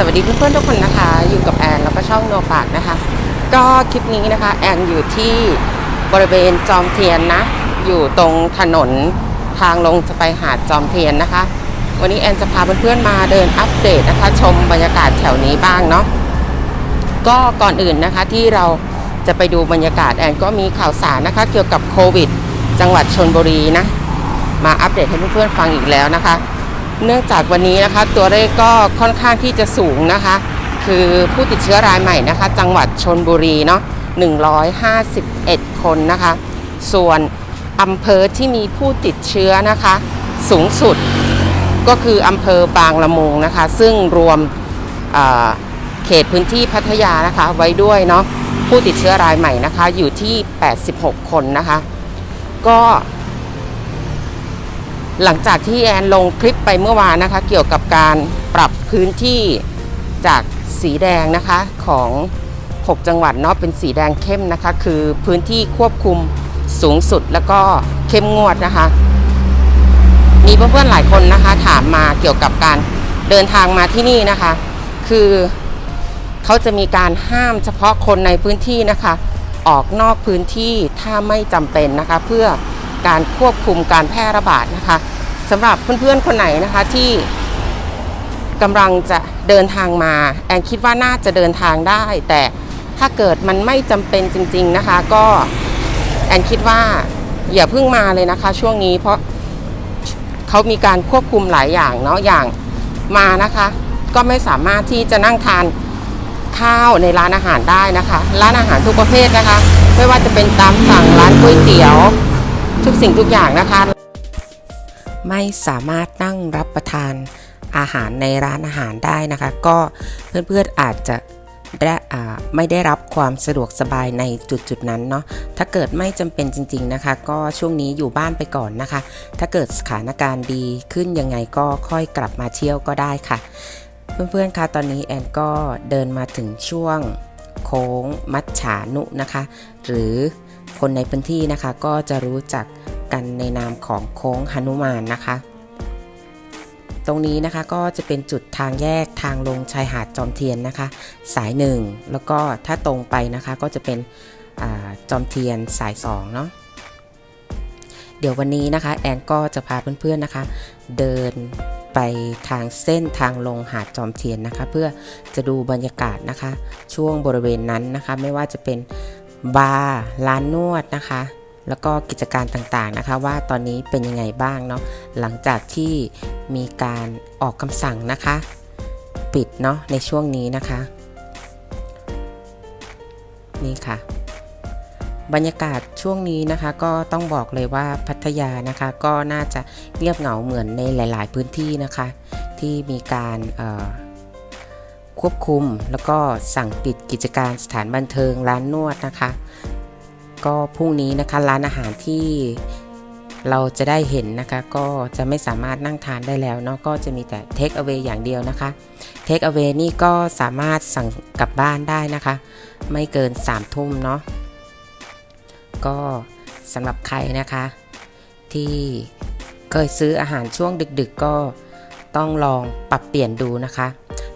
สวัสดีเพื่อนๆทุกคนนะคะ อยู่กับแอนแล้วก็ช่องโนปากนะคะ ก็คลิปนี้นะคะ แอนอยู่ที่บริเวณจอมเทียนนะ อยู่ตรงถนนทางลงจะไปหาดจอมเทียนนะคะ วันนี้แอนจะพาเพื่อนๆมาเดินอัปเดตนะคะ ชมบรรยากาศแถวนี้บ้างเนาะก็ก่อนอื่นนะคะที่เราจะไปดูบรรยากาศแอนก็มีข่าวสารนะคะ เกี่ยวกับโควิด จังหวัดชนบุรีนะมาอัปเดตให้เพื่อนๆฟังอีกแล้วนะคะ เนื่องจากวันนี้นะคะตัวเลขก็ค่อนข้างที่จะสูงนะคะ คือผู้ติดเชื้อรายใหม่นะคะ จังหวัดชนบุรีเนาะ151 คนนะคะ ส่วนอำเภอที่มีผู้ติดเชื้อนะคะ สูงสุดก็คืออำเภอบางละมุงนะคะ ซึ่งรวมเเขตพื้นที่พัทยานะคะไว้ด้วยเนาะผู้ติดเชื้อรายใหม่นะคะอยู่ที่ 86 คนนะคะ ก็ หลังจากที่แอนลงคลิปไปเมื่อวานนะคะ เกี่ยวกับการปรับพื้นที่จากสีแดงนะคะของ 6 จังหวัดเนาะเป็นสีแดงเข้มนะคะ คือพื้นที่ควบคุมสูงสุดแล้วก็เข้มงวดนะคะ มีเพื่อนๆหลายคนนะคะ ถามมาเกี่ยวกับการเดินทางมาที่นี่นะคะ คือเขาจะมีการห้ามเฉพาะคนในพื้นที่นะคะ ออกนอกพื้นที่ถ้าไม่จำเป็นนะคะ เพื่อ การควบคุมการแพร่ระบาดนะคะสำหรับเพื่อนๆคนไหนนะคะที่กำลังจะเดินทางมา แอนคิดว่าน่าจะเดินทางได้ แต่ถ้าเกิดมันไม่จำเป็นจริง ๆนะคะ ก็แอนคิดว่าอย่าเพิ่งมาเลยนะคะ ช่วงนี้เพราะเขามีการควบคุมหลายอย่างเนาะอย่างมานะคะ ก็ไม่สามารถที่จะนั่งทานข้าวในร้านอาหารได้นะคะ ร้านอาหารทุกประเภทนะคะ ไม่ว่าจะเป็นตามสั่งร้านก๋วยเตี๋ยว ทุกสิ่งทุกอย่างนะคะ ไม่สามารถนั่งรับประทานอาหารในร้านอาหารได้นะคะ ก็เพื่อนๆอาจจะได้ไม่ได้รับความสะดวกสบายในจุดๆนั้นเนาะ ถ้าเกิดไม่จำเป็นจริง ๆนะคะ ก็ช่วงนี้อยู่บ้านไปก่อนนะคะ ถ้าเกิดสถานการณ์ดีขึ้นยังไงก็ค่อยกลับมาเที่ยวก็ได้ค่ะ เพื่อนๆคะตอนนี้แอนก็เดินมาถึงช่วงโค้งมัจฉานุนะคะ หรือคนในพื้นที่นะคะก็จะรู้จัก กันในนามของโค้งหนุมานนะคะ ตรงนี้นะคะก็จะเป็นจุดทางแยกทางลงชายหาดจอมเทียนนะคะ สายหนึ่งแล้วก็ถ้าตรงไปนะคะก็จะเป็นอจอมเทียนสายสองเนาะเดี๋ยววันนี้นะคะแอนก็จะพาเพื่อนๆนะคะ เดินไปทางเส้นทางลงหาดจอมเทียนนะคะ เพื่อจะดูบรรยากาศนะคะ ช่วงบริเวณนั้นนะคะ ไม่ว่าจะเป็นบาร์ร้านนวดนะคะ แล้วก็กิจการต่างๆนะคะ ว่าตอนนี้เป็นยังไงบ้างเนาะหลังจากที่มีการออกคำสั่งนะคะ ปิดเนาะในช่วงนี้นะคะ นี่ค่ะ บรรยากาศช่วงนี้นะคะ ก็ต้องบอกเลยว่าพัทยานะคะ ก็น่าจะเงียบเหงาเหมือนในหลาย ๆ พื้นที่นะคะ ที่มีการควบคุมแล้วก็สั่งปิดกิจการสถานบันเทิงร้านนวดนะคะ ก็พรุ่งนี้นะคะร้านอาหารที่เราจะได้เห็นนะคะก็จะไม่สามารถนั่งทานได้แล้วเนาะก็จะมีแต่เทคเอา a y อย่างเดียวนะคะเทคเอา a y นี่ก็สามารถสั่งกลับบ้านได้นะคะ ไม่เกิน3ามทุ่มเนาะก็สำหรับใครนะคะ ที่เคยซื้ออาหารช่วงดึกๆก็ต้องลองปรับเปลี่ยนดูนะคะ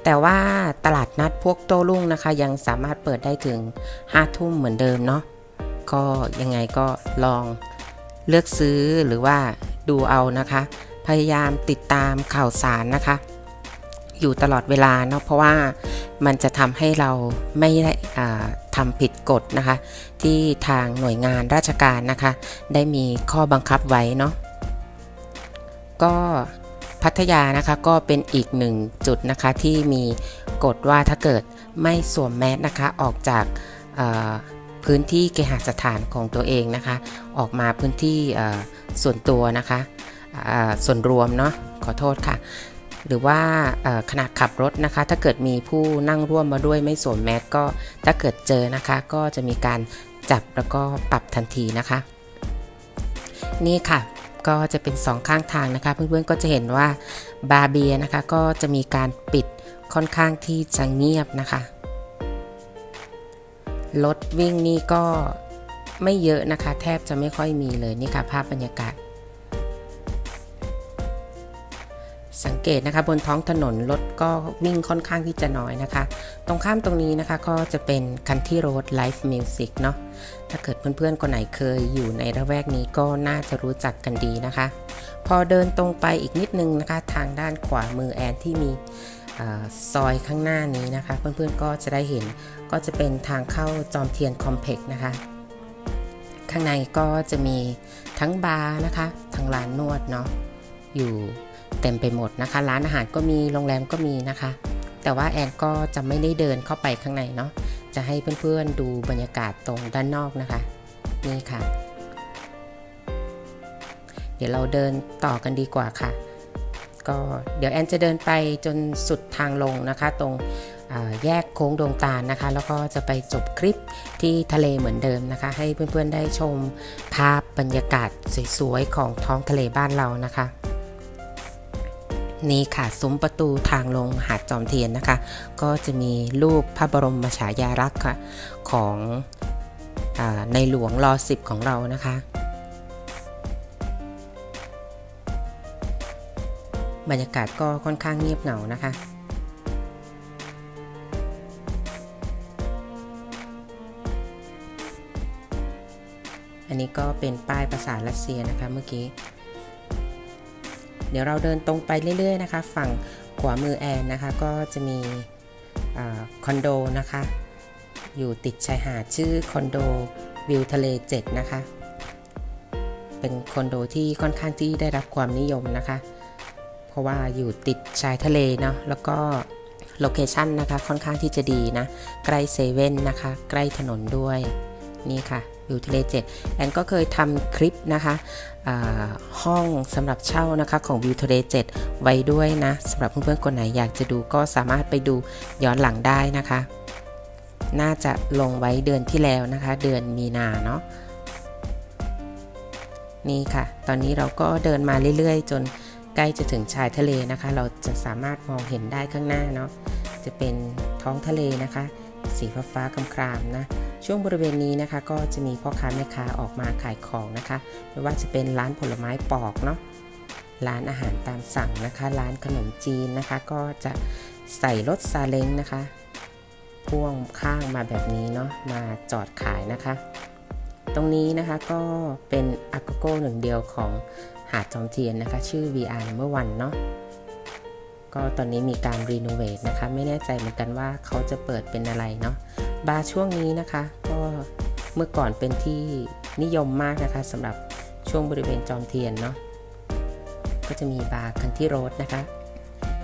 แต่ว่าตลาดนัดพวกโต้รุ่งนะคะ ยังสามารถเปิดได้ถึง5ทุ่มเหมือนเดิมเนาะ ก็ยังไงก็ลองเลือกซื้อหรือว่าดูเอานะคะ พยายามติดตามข่าวสารนะคะ อยู่ตลอดเวลาเนาะเพราะว่ามันจะทำให้เราไม่ได้ทำผิดกฎนะคะ ที่ทางหน่วยงานราชการนะคะ ได้มีข้อบังคับไว้เนาะก็พัทยานะคะก็เป็นอีกหนึ่งจุดนะคะที่มีกฎว่าถ้าเกิดไม่สวมแมสนะคะออกจาก พื้นที่เคหสถานของตัวเองนะคะ ออกมาพื้นที่ส่วนตัวนะคะส่วนรวมเนาะขอโทษค่ะ หรือว่าขณะขับรถนะคะ ถ้าเกิดมีผู้นั่งร่วมมาด้วยไม่สวมแมสก็ถ้าเกิดเจอนะคะ ก็จะมีการจับแล้วก็ปรับทันทีนะคะ นี่ค่ะก็จะเป็นสองข้างทางนะคะ เพื่อนๆก็จะเห็นว่าบาร์เบียนะคะ ก็จะมีการปิดค่อนข้างที่จะเงียบนะคะ รถวิ่งนี่ก็ไม่เยอะนะคะ แทบจะไม่ค่อยมีเลยนี่ค่ะภาพบรรยากาศ สังเกตนะคะบนท้องถนนรถก็วิ่งค่อนข้างที่จะน้อยนะคะ ตรงข้ามตรงนี้นะคะก็จะเป็นคันที่โรดไลฟ์มิวสิกเนาะถ้าเกิดเพื่อนๆคนไหนเคยอยู่ในระแวกนี้ก็น่าจะรู้จักกันดีนะคะ พอเดินตรงไปอีกนิดนึงนะคะ ทางด้านขวามือแอนที่มี ซอยข้างหน้านี้นะคะ เพื่อนๆก็จะได้เห็นก็จะเป็นทางเข้าจอมเทียนคอมเพล็กซ์นะคะ ข้างในก็จะมีทั้งบาร์นะคะทั้งร้านนวดเนาะอยู่เต็มไปหมดนะคะ ร้านอาหารก็มีโรงแรมก็มีนะคะ แต่ว่าแอนก็จะไม่ได้เดินเข้าไปข้างในเนาะจะให้เพื่อนๆดูบรรยากาศตรงด้านนอกนะคะ นี่ค่ะ เดี๋ยวเราเดินต่อกันดีกว่าค่ะ ก็เดี๋ยวแอนจะเดินไปจนสุดทางลงนะคะ ตรงแยกโค้งดวงตาลนะคะ แล้วก็จะไปจบคลิปที่ทะเลเหมือนเดิมนะคะ ให้เพื่อนๆได้ชมภาพบรรยากาศสวยๆของท้องทะเลบ้านเรานะคะ นี่ค่ะซุ้มประตูทางลงหาดจอมเทียนนะคะ ก็จะมีรูปพระบรมฉายาลักษณ์ค่ะของอในหลวงรอสิบของเรานะคะ บรรยากาศก็ค่อนข้างเงียบเหงานะคะ อันนี้ก็เป็นป้ายภาษารัสเซียนะคะเมื่อกี้ เดี๋ยวเราเดินตรงไปเรื่อยๆนะคะ ฝั่งขวามือแอนนะคะ ก็จะมีอคอนโดนะคะ อยู่ติดชายหาดชื่อคอนโดวิวทะเล7นะคะ เป็นคอนโดที่ค่อนข้างที่ได้รับความนิยมนะคะ เพราะว่าอยู่ติดชายทะเลเนาะแล้วก็โลเคชันนะคะค่อนข้างที่จะดีนะ ใกล้เซเว่นนะคะ ใกล้ถนนด้วย นี่ค่ะวิวทะเล7แอนก็เคยทำคลิปนะคะห้องสำหรับเช่านะคะของวิวทะเล7ไว้ด้วยนะสำหรับเพื่อนๆคนไหนอยากจะดูก็สามารถไปดูย้อนหลังได้นะคะ น่าจะลงไว้เดือนที่แล้วนะคะ เดือนมีนาเนาะนี่ค่ะ ตอนนี้เราก็เดินมาเรื่อยๆ จน ใกล้จะถึงชายทะเลนะคะ เราจะสามารถมองเห็นได้ข้างหน้าเนาะจะเป็นท้องทะเลนะคะ สีฟ้าฟ้าครามๆนะช่วงบริเวณนี้นะคะ ก็จะมีพ่อค้าแม่ค้าออกมาขายของนะคะ ไม่ว่าจะเป็นร้านผลไม้ปอกเนาะร้านอาหารตามสั่งนะคะ ร้านขนมจีนนะคะ ก็จะใส่รถซาเล้งนะคะ พ่วงข้างมาแบบนี้เนาะมาจอดขายนะคะ ตรงนี้นะคะก็เป็นอาโกโก้หนึ่งเดียวของ หาดจอมเทียนนะคะ ชื่อ VR Number One เนาะก็ตอนนี้มีการรีโนเวทนะคะ ไม่แน่ใจเหมือนกันว่าเขาจะเปิดเป็นอะไรเนาะบาร์ช่วงนี้นะคะ ก็เมื่อก่อนเป็นที่นิยมมากนะคะสำหรับช่วงบริเวณจอมเทียนเนาะก็จะมีบาร์คันที่โรดนะคะ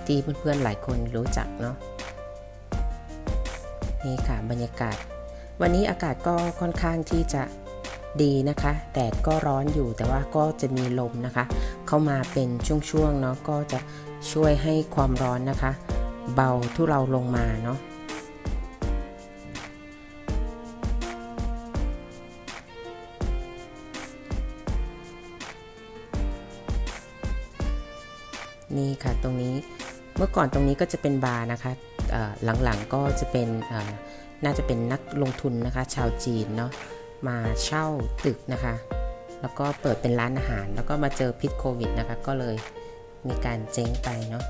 ที่เพื่อนๆหลายคนรู้จักเนาะนี่ค่ะบรรยากาศ วันนี้อากาศก็ค่อนข้างที่จะ ดีนะคะ แดดก็ร้อนอยู่แต่ว่าก็จะมีลมนะคะ เข้ามาเป็นช่วงๆเนาะก็จะช่วยให้ความร้อนนะคะ เบาทุเราลงมาเนาะนี่ค่ะตรงนี้เมื่อก่อนตรงนี้ก็จะเป็นบาร์นะคะหลังๆก็จะเป็นน่าจะเป็นนักลงทุนนะคะ ชาวจีนเนาะ มาเช่าตึกนะคะ แล้วก็เปิดเป็นร้านอาหาร แล้วก็มาเจอพิษโควิดนะคะ ก็เลยมีการเจ๊งไปเนาะ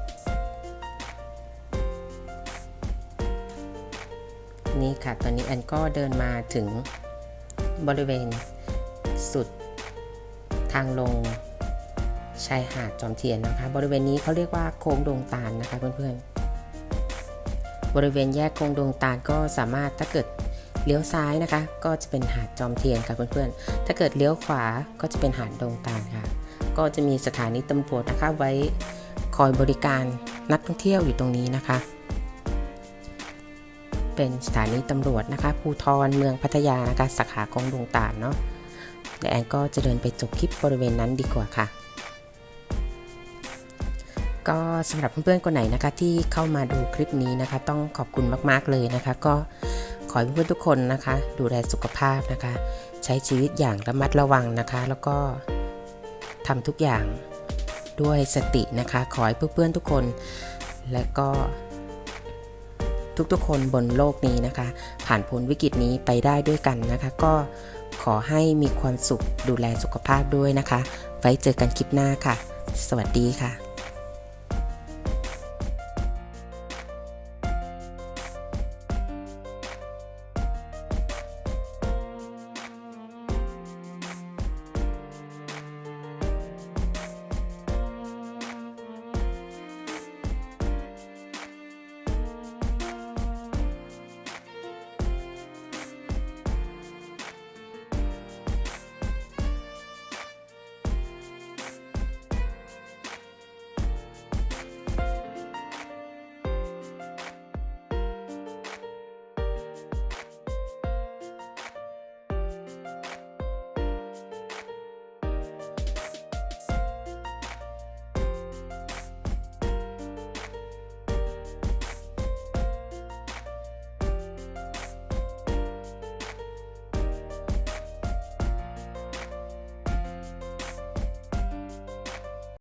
นี่ค่ะ ตอนนี้แอนก็เดินมาถึงบริเวณสุดทางลงชายหาดจอมเทียนนะคะ บริเวณนี้เขาเรียกว่าโค้งดงตาลนะคะเพื่อนๆ บริเวณแยกโค้งดงตาลก็สามารถถ้าเกิด เลี้ยวซ้ายนะคะ ก็จะเป็นหาดจอมเทียนค่ะเพื่อนๆ ถ้าเกิดเลี้ยวขวาก็จะเป็นหาดดงตาลค่ะ ก็จะมีสถานีตำรวจนะคะไว้คอยบริการนักท่องเที่ยวอยู่ตรงนี้นะคะ เป็นสถานีตำรวจนะคะภูทรเมืองพัทยานะคะสาขาคลองดงตาลเนาะเดี๋ยวแอนก็จะเดินไปจบคลิปบริเวณนั้นดีกว่าค่ะ ก็สำหรับเพื่อนๆคนไหนนะคะที่เข้ามาดูคลิปนี้นะคะ ต้องขอบคุณมากๆเลยนะคะ ก็ขอให้เพื่อนๆทุกคนนะคะ ดูแลสุขภาพนะคะ ใช้ชีวิตอย่างระมัดระวังนะคะ แล้วก็ทำทุกอย่างด้วยสตินะคะ ขอให้เพื่อนๆทุกคน และก็ทุกๆคนบนโลกนี้นะคะ ผ่านพ้นวิกฤตนี้ไปได้ด้วยกันนะคะ ก็ขอให้มีความสุขดูแลสุขภาพด้วยนะคะ ไว้เจอกันคลิปหน้าค่ะ สวัสดีค่ะ